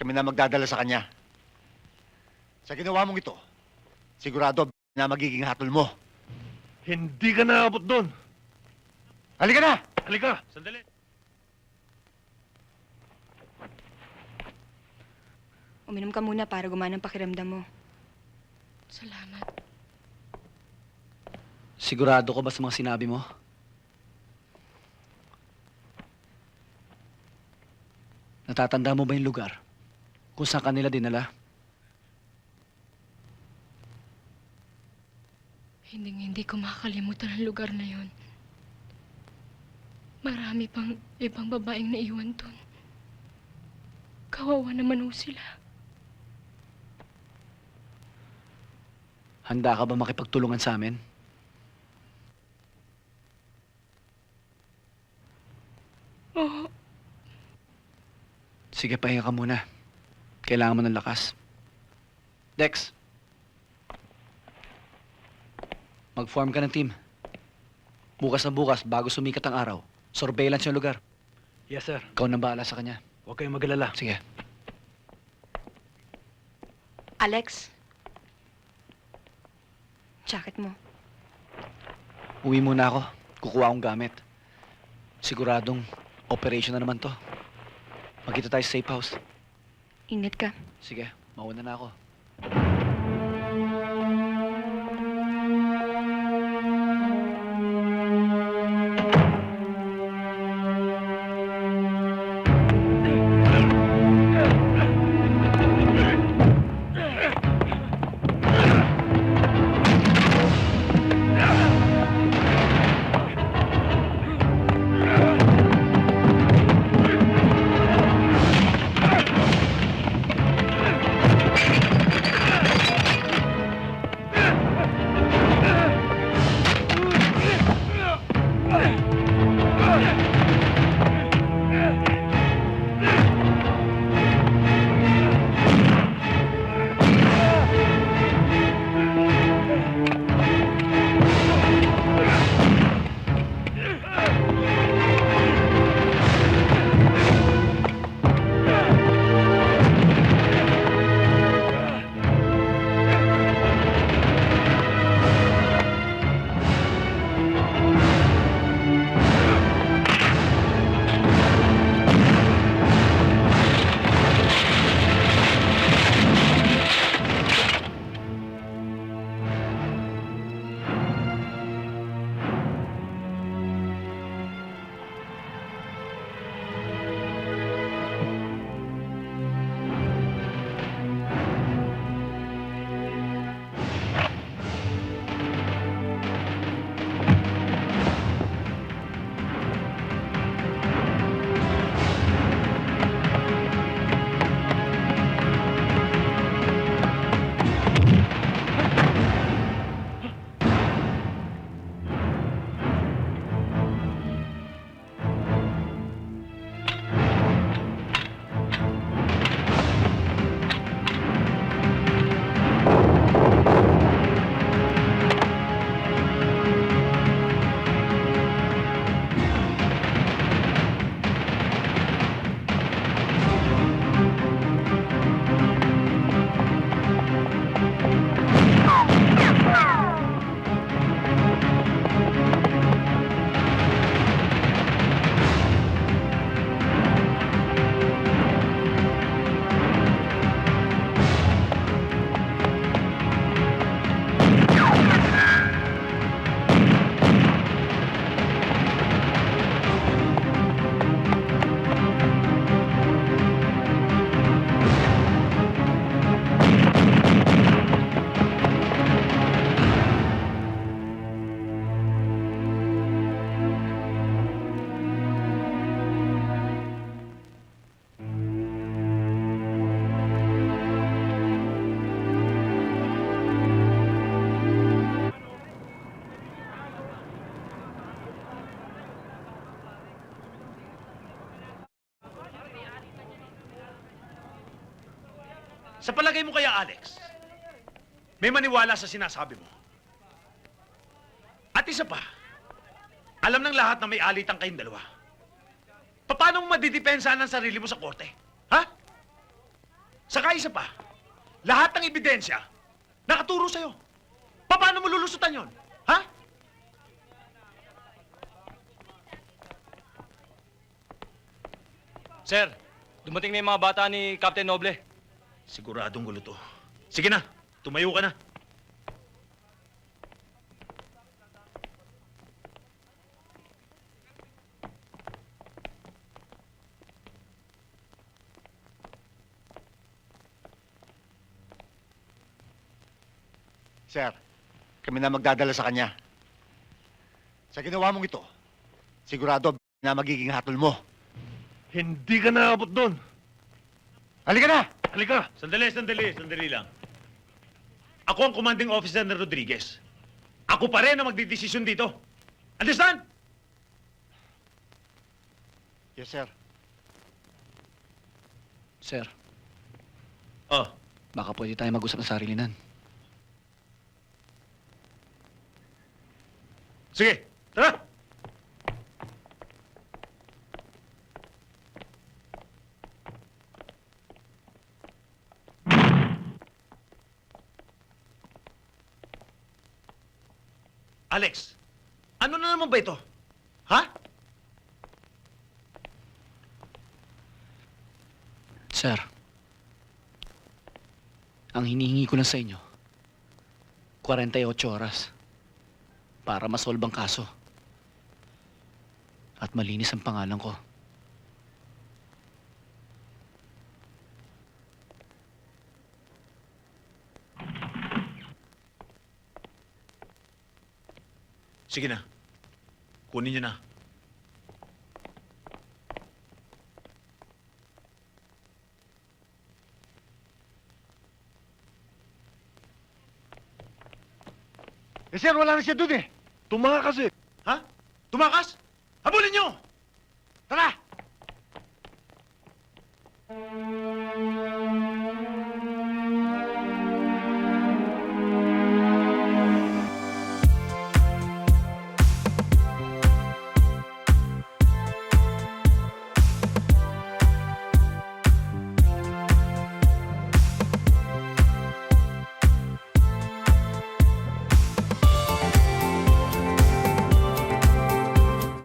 kami na magdadala sa kanya. Sa ginawa mong ito, sigurado na magiging hatol mo. Hindi ka naabot doon. Halika na! Halika, sandali. Uminom ka muna para gumana ang pakiramdam mo. Salamat. Sigurado ka ba sa mga sinabi mo? Natatanda mo ba yung lugar? Kung saan kanila dinala? Hindi hindi ko makakalimutan ang lugar na yon. Marami pang ibang babaeng naiwan dun. Kawawa naman ho sila. Handa ka ba makipagtulungan sa amin? Oo, Sige, pahinga ka muna. Kailangan mo ng lakas. Dex! Mag-form ka ng team. Bukas na bukas, bago sumikat ang araw, surveillance yung lugar. Yes, sir. Ikaw nang bahala sa kanya. Huwag kayong magalala. Sige. Alex? Jacket mo. Uwi muna ako. Kukuha akong gamit. Siguradong operation na naman to. Magkita tayo sa safe house. Ingat ka. Sige, mauna na ako. Sa palagay mo kaya, Alex, may maniwala sa sinasabi mo. At isa pa, alam ng lahat na may alitan kayong dalawa. Paano mo madidepensa ng sarili mo sa korte? Ha? Saka isa pa, lahat ng ebidensya, nakaturo sa'yo. Paano mo lulusutan yon? Ha? Sir, dumating na yung mga bata ni Captain Noble. Siguradong gulo to. Sige na, tumayo ka na. Sir, kami na magdadala sa kanya. Sa ginawa mong ito, sigurado na magiging hatol mo. Hindi ka naabot doon. Halika na! Halika! Sandali, sandali, sandali lang. Ako ang commanding officer ng Rodriguez. Ako pa rin ang magdidesisyon dito. Understand? Yes, sir. Sir, Oh, baka pwede tayo mag-usap ng sarilinan. sige, tara! Alex, ano na naman ba ito? Ha? Sir, ang hinihingi ko lang sa inyo, 48 oras para masolve ang kaso. At malinis ang pangalan ko. Sige na. Kunin niyo na. Eh, sir, wala na siya dun eh. Tumakas eh. Ha? Tumakas?